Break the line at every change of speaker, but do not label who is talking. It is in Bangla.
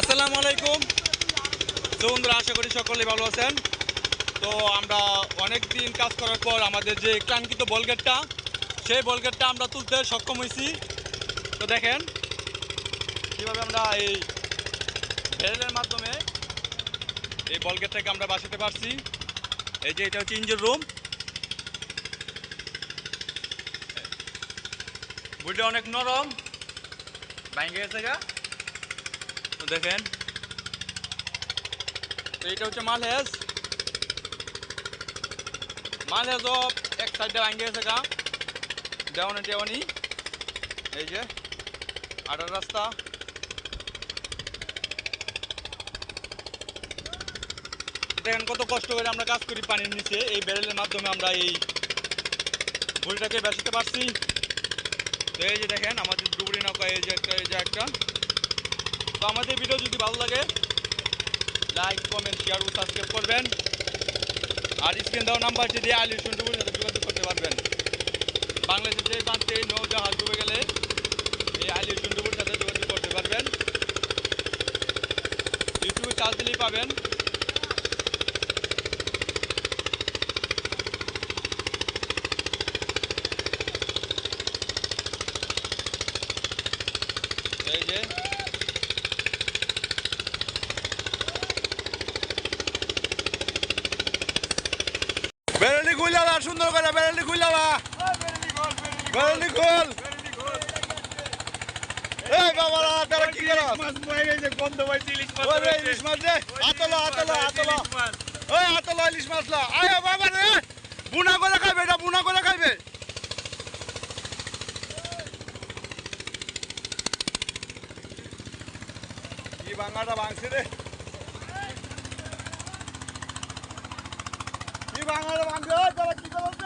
আসসালামু আলাইকুম। তো বন্ধুরা, আশা করি সকলে ভালো আছেন। তো আমরা অনেক দিন কাজ করার পর আমাদের যে ক্লান্তিত বলগেটটা, সেই বলগেটটা আমরা তুলতে সক্ষম হয়েছি। তো দেখেন, কীভাবে আমরা এই ভেরেলের মাধ্যমে এই বলগেটটাকে আমরা বাসাতে পারছি। এই যে এটা হচ্ছে ইঞ্জিন রুম। বুড়িটা অনেক নরম, ভাঙ্গে গেছে গা। দেখেন। তো এটা হচ্ছে মালহেজ। মালহেজও এক সাইডে ভাঙ্গে গেছে গা। দেওয়ানি, টেওয়ানি। এই যে, আটার রাস্তা। দেখেন কত কষ্ট করে আমরা কাজ করি পানির নিচে। এই ব্যারেলের মাধ্যমে আমরা এই ভুলটাকে বেসাতে পারছি। তো এই যে দেখেন, আমাদের ডুবুরি নৌকা, এই যে একটা, এই যে একটা। তো আমাদের ভিডিও যদি ভালো লাগে লাইক কমেন্ট শেয়ার ও সাবস্ক্রাইব করবেন। আর স্ক্রিন দেওয়া নাম্বারটি দিয়ে আলী সন্টুপুরের সাথে যোগাযোগ করতে পারবেন। বাংলাদেশের যে প্রান্তে নৌজাহাজ ডুবে গেলে, এই আলী সন্টুপুরের সাথে যোগাযোগ করতে পারবেন। ইউটিউবে চার্জ দিলেই পাবেন এই যে বেরেলি সুন্দর করে বেরেলি খুইলালা বেরেলি খুল। এই বাবারা তারা কি করো? রে ইলিশ মাছ রে আতলো আতলো আতলো। ওই আতলো ইলিশ মাছ লা। আয় বাবা রে বুনা করে এটা বুনা করে খাইবে। কি বাংলাটা ভাঙছে রে। কি বাংলাটা ওই তারা কি করছে?